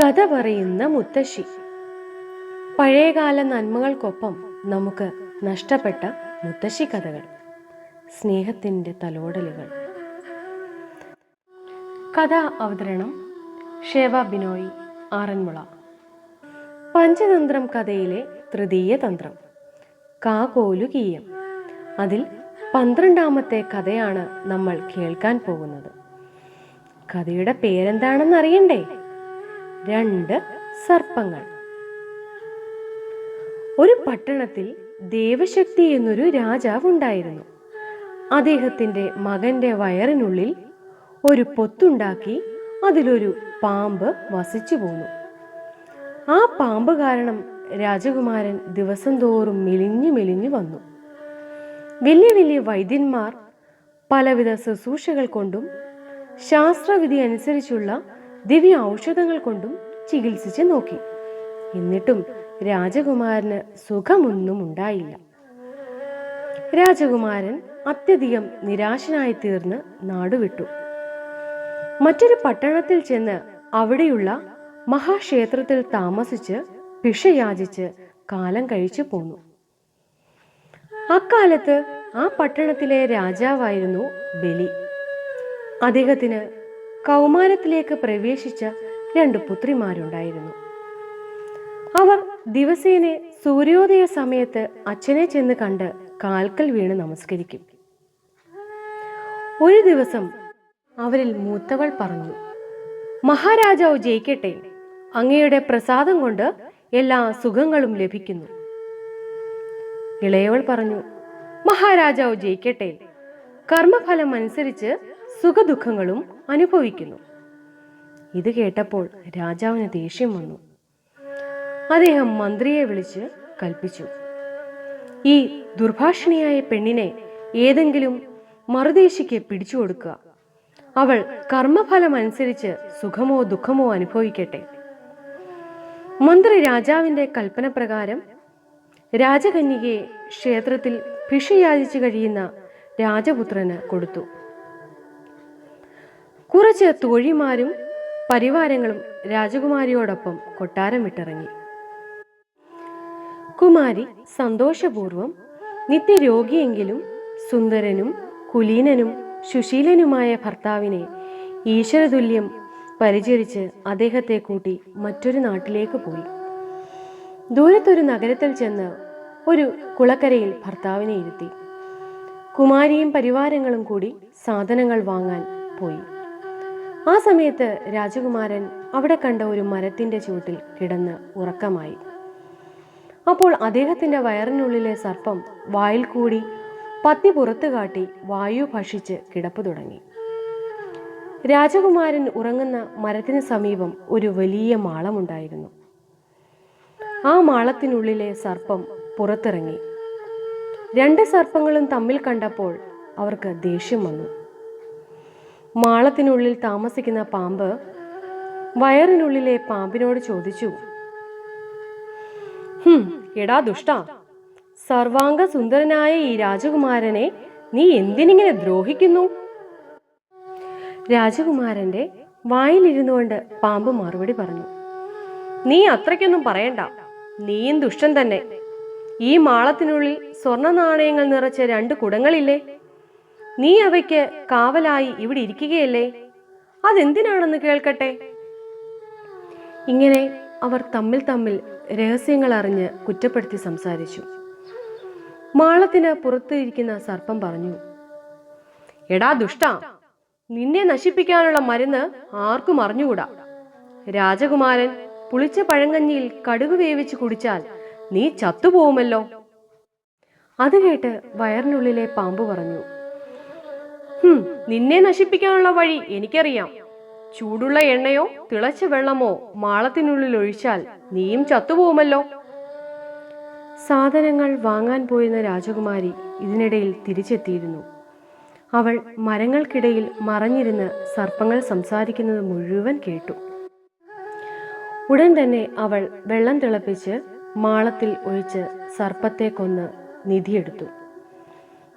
കഥ പറയുന്ന മുത്തശ്ശി. പഴയകാല നന്മകൾക്കൊപ്പം നമുക്ക് നഷ്ടപ്പെട്ട മുത്തശ്ശി കഥകൾ സ്നേഹത്തിന്റെ തലോടലുകൾ. കഥ അവതരണം ഷേവ ബിനോയ് ആറന്മുള. പഞ്ചതന്ത്രം കഥയിലെ തൃതീയ തന്ത്രം കാകോലുകീയം അതിൽ പന്ത്രണ്ടാമത്തെ കഥയാണ് നമ്മൾ കേൾക്കാൻ പോകുന്നത്. കഥയുടെ പേരെന്താണെന്ന് അറിയണ്ടേ രണ്ട് സർപ്പങ്ങൾ. ഒരു പട്ടണത്തിൽ ദേവശക്തി എന്നൊരു രാജാവ് ഉണ്ടായിരുന്നു. അദ്ദേഹത്തിന്റെ മകന്റെ വയറിനുള്ളിൽ ഒരു പൊത്തുണ്ടാക്കി അതിലൊരു പാമ്പ് വസിച്ചു പോന്നു. ആ പാമ്പ് കാരണം രാജകുമാരൻ ദിവസം തോറും മെലിഞ്ഞു മെലിഞ്ഞു വന്നു. വലിയ വലിയ വൈദ്യന്മാർ പലവിധ ശുശ്രൂഷകൾ കൊണ്ടും ശാസ്ത്രവിധി അനുസരിച്ചുള്ള ദിവ്യ ഔഷധങ്ങൾ കൊണ്ടും ചികിത്സിച്ച് നോക്കി. എന്നിട്ടും രാജകുമാരന് സുഖമൊന്നും ഉണ്ടായില്ല. രാജകുമാരൻ അത്യധികം നിരാശനായി തീർന്ന് നാടുവിട്ടു. മറ്റൊരു പട്ടണത്തിൽ ചെന്ന് അവിടെയുള്ള മഹാക്ഷേത്രത്തിൽ താമസിച്ച് ഭിക്ഷയാചിച്ച് കാലം കഴിച്ചു പോന്നു. അക്കാലത്ത് ആ പട്ടണത്തിലെ രാജാവായിരുന്നു ബലി. അദ്ദേഹത്തിന് കൗമാരത്തിലേക്ക് പ്രവേശിച്ച രണ്ട് പുത്രിമാരുണ്ടായിരുന്നു. അവർ ദിവസേന സൂര്യോദയ സമയത്ത് അച്ഛനെ ചെന്ന് കണ്ട് കാൽക്കൽ വീണ് നമസ്കരിക്കും. ഒരു ദിവസം അവരിൽ മൂത്തവൾ പറഞ്ഞു മഹാരാജാവ് ജയിക്കട്ടെ. അങ്ങയുടെ പ്രസാദം കൊണ്ട് എല്ലാ സുഖങ്ങളും ലഭിക്കുന്നു. ഇളയവൾ പറഞ്ഞു മഹാരാജാവ് ജയിക്കട്ടെ. കർമ്മഫലം അനുസരിച്ച് സുഖദുഃഖങ്ങളും അനുഭവിക്കുന്നു. ഇത് കേട്ടപ്പോൾ രാജാവിന് ദേഷ്യം വന്നു. അദ്ദേഹം മന്ത്രിയെ വിളിച്ച് കൽപ്പിച്ചു. ഈ ദുർഭാഷിണിയായ പെണ്ണിനെ ഏതെങ്കിലും മറുദേശിക്ക് പിടിച്ചു കൊടുക്കുക. അവൾ കർമ്മഫലം അനുസരിച്ച് സുഖമോ ദുഃഖമോ അനുഭവിക്കട്ടെ. മന്ത്രി രാജാവിന്റെ കൽപ്പന പ്രകാരം രാജകന്യകയെ ക്ഷേത്രത്തിൽ ഭിഷയാചിച്ചു കഴിയുന്ന രാജപുത്രന് കൊടുത്തു. കുറച്ച് തോഴിമാരും പരിവാരങ്ങളും രാജകുമാരിയോടൊപ്പം കൊട്ടാരം വിട്ടിറങ്ങി. കുമാരി സന്തോഷപൂർവം നിത്യരോഗിയെങ്കിലും സുന്ദരനും കുലീനനും സുശീലനുമായ ഭർത്താവിനെ ഈശ്വരതുല്യം പരിചരിച്ച് അദ്ദേഹത്തെ കൂട്ടി മറ്റൊരു നാട്ടിലേക്ക് പോയി. ദൂരത്തൊരു നഗരത്തിൽ ചെന്ന് ഒരു കുളക്കരയിൽ ഭർത്താവിനെ ഇരുത്തി. കുമാരിയും പരിവാരങ്ങളും കൂടി സാധനങ്ങൾ വാങ്ങാൻ പോയി. ആ സമയത്ത് രാജകുമാരൻ അവിടെ കണ്ട ഒരു മരത്തിന്റെ ചുവട്ടിൽ കിടന്ന് ഉറക്കമായി. അപ്പോൾ അദ്ദേഹത്തിന്റെ വയറിനുള്ളിലെ സർപ്പം വായിൽ കൂടി പത്തി പുറത്തു കാട്ടി വായു ഭക്ഷിച്ച് കിടപ്പ് തുടങ്ങി. രാജകുമാരൻ ഉറങ്ങുന്ന മരത്തിന് സമീപം ഒരു വലിയ മാളമുണ്ടായിരുന്നു ആ മാളത്തിനുള്ളിലെ സർപ്പം പുറത്തിറങ്ങി. രണ്ട് സർപ്പങ്ങളും തമ്മിൽ കണ്ടപ്പോൾ അവർക്ക് ദേഷ്യം വന്നു. മാളത്തിനുള്ളിൽ താമസിക്കുന്ന പാമ്പ് വയറിനുള്ളിലെ പാമ്പിനോട് ചോദിച്ചു. "ഹും, എടാ ദുഷ്ട സർവാംഗ സുന്ദരനായ ഈ രാജകുമാരനെ നീ എന്തിനിങ്ങനെ ദ്രോഹിക്കുന്നു? രാജകുമാരന്റെ വായിലിരുന്നുകൊണ്ട് പാമ്പ് മറുപടി പറഞ്ഞു. നീ അത്രയ്ക്കൊന്നും പറയണ്ട. നീയും ദുഷ്ടൻ തന്നെ. ഈ മാളത്തിനുള്ളിൽ സ്വർണ നാണയങ്ങൾ നിറച്ച രണ്ട് കുടങ്ങളില്ലേ? നീ അവയ്ക്ക് കാവലായി ഇവിടെ ഇരിക്കുകയല്ലേ? അതെന്തിനാണെന്ന് കേൾക്കട്ടെ? ഇങ്ങനെ അവർ തമ്മിൽ തമ്മിൽ രഹസ്യങ്ങൾ അറിഞ്ഞ് കുറ്റപ്പെടുത്തി സംസാരിച്ചു. മാളത്തിന് പുറത്തിരിക്കുന്ന സർപ്പം പറഞ്ഞു എടാ ദുഷ്ട നിന്നെ നശിപ്പിക്കാനുള്ള മരുന്ന് ആർക്കും അറിഞ്ഞുകൂടാ. രാജകുമാരൻ പുളിച്ച പഴങ്കഞ്ഞിയിൽ കടുക് വേവിച്ച് കുടിച്ചാൽ നീ ചത്തുപോകുമല്ലോ അത് കേട്ട് വയറിനുള്ളിലെ പാമ്പ് പറഞ്ഞു നിന്നെ നശിപ്പിക്കാനുള്ള വഴി എനിക്കറിയാം. ചൂടുള്ള എണ്ണയോ തിളച്ച വെള്ളമോ മാളത്തിനുള്ളിൽ ഒഴിച്ചാൽ നീയും ചത്തുപോകുമല്ലോ സാധനങ്ങൾ വാങ്ങാൻ പോയിരുന്ന രാജകുമാരി ഇതിനിടയിൽ തിരിച്ചെത്തിയിരുന്നു. അവൾ മരങ്ങൾക്കിടയിൽ മറഞ്ഞിരുന്ന് സർപ്പങ്ങൾ സംസാരിക്കുന്നത് മുഴുവൻ കേട്ടു. ഉടൻ തന്നെ അവൾ വെള്ളം തിളപ്പിച്ച് മാളത്തിൽ ഒഴിച്ച് സർപ്പത്തെ കൊന്ന് നിധിയെടുത്തു.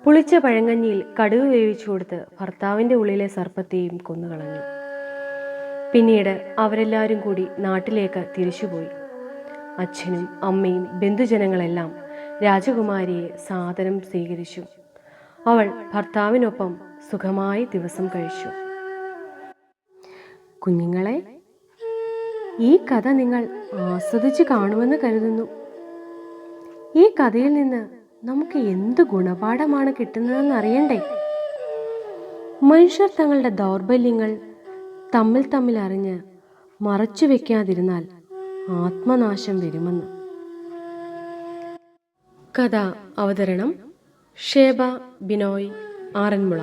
പുളിച്ച പഴങ്കഞ്ഞിയിൽ കടുക് വേവിച്ചു കൊടുത്ത് ഭർത്താവിന്റെ ഉള്ളിലെ സർപ്പത്തെയും കൊന്നുകളഞ്ഞു. പിന്നീട് അവരെല്ലാവരും കൂടി നാട്ടിലേക്ക് തിരിച്ചുപോയി. അച്ഛനും അമ്മയും ബന്ധുജനങ്ങളെല്ലാം രാജകുമാരിയെ സാദരം സ്വീകരിച്ചു. അവൾ ഭർത്താവിനൊപ്പം സുഖമായി ദിവസം കഴിച്ചു. കുഞ്ഞുങ്ങളെ ഈ കഥ നിങ്ങൾ ആസ്വദിച്ച് കാണുമെന്ന് കരുതുന്നു. ഈ കഥയിൽ നിന്ന് നമുക്ക് എന്ത് ഗുണപാഠമാണ് കിട്ടുന്നതെന്ന് അറിയണ്ടേ? മനുഷ്യർ തങ്ങളുടെ ദൗർബല്യങ്ങൾ തമ്മിൽ തമ്മിൽ അറിഞ്ഞ് മറച്ചു വെക്കാതിരുന്നാൽ ആത്മനാശം വരുമെന്ന്. കഥ അവതരണം ഷേബ ബിനോയ് ആറന്മുള.